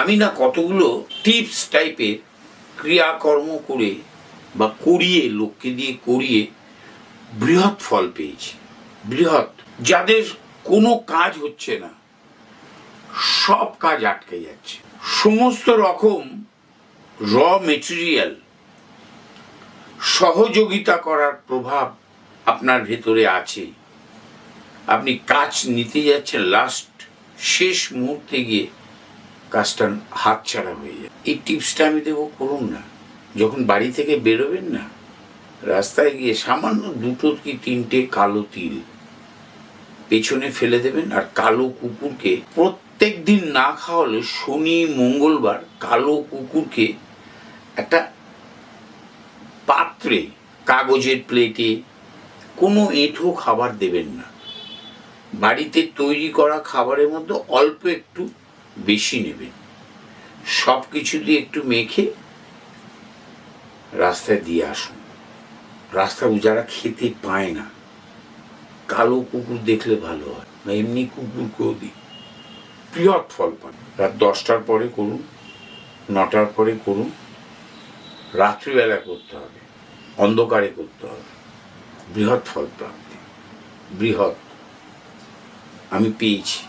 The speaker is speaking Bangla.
আমি না কতগুলো টিপস টাইপের ক্রিয়াকর্ম করে বা করিয়ে, লোককে দিয়ে করিয়ে বৃহৎ ফল পেয়েছি। বৃহৎ। যাদের কোনো কাজ হচ্ছে না, সব কাজ আটকে যাচ্ছে। সমস্ত রকম র মেটেরিয়াল সহযোগিতা করার প্রভাব আপনার ভেতরে আছে। আপনি কাজ নিতে যাচ্ছেন লাস্ট শেষ মুহূর্তে গিয়ে কাজটা হাত ছাড়া হয়ে যায়। এই টিপসটা আমি দেবো করুন না। যখন বাড়ি থেকে বেরোবেন না, রাস্তায় গিয়ে সামান্য দুটো কি তিনটে কালো তিল পেছনে ফেলে দেবেন আর কালো কুকুরকে প্রত্যেক দিন না খাওয়ালে শনি, মঙ্গলবার কালো কুকুরকে একটা পাত্রে, কাগজের প্লেটে কোনো এঁঠো খাবার দেবেন না। বাড়িতে তৈরি করা খাবারের মধ্যে অল্প একটু বেশি নেবেন সব কিছু দিয়ে একটু মেখে রাস্তায় দিয়ে আসুন। রাস্তা যারা খেতে পায় না। কালো কুকুর দেখলে ভালো হয়, না এমনি কুকুরকেও দিই বৃহৎ ফল পান। রাত দশটার পরে করুন, নটার পরে করুন। রাত্রিবেলা করতে হবে, অন্ধকারে করতে হবে। বৃহৎ ফল প্রাপ্তি, বৃহৎ। আমি পেয়েছি।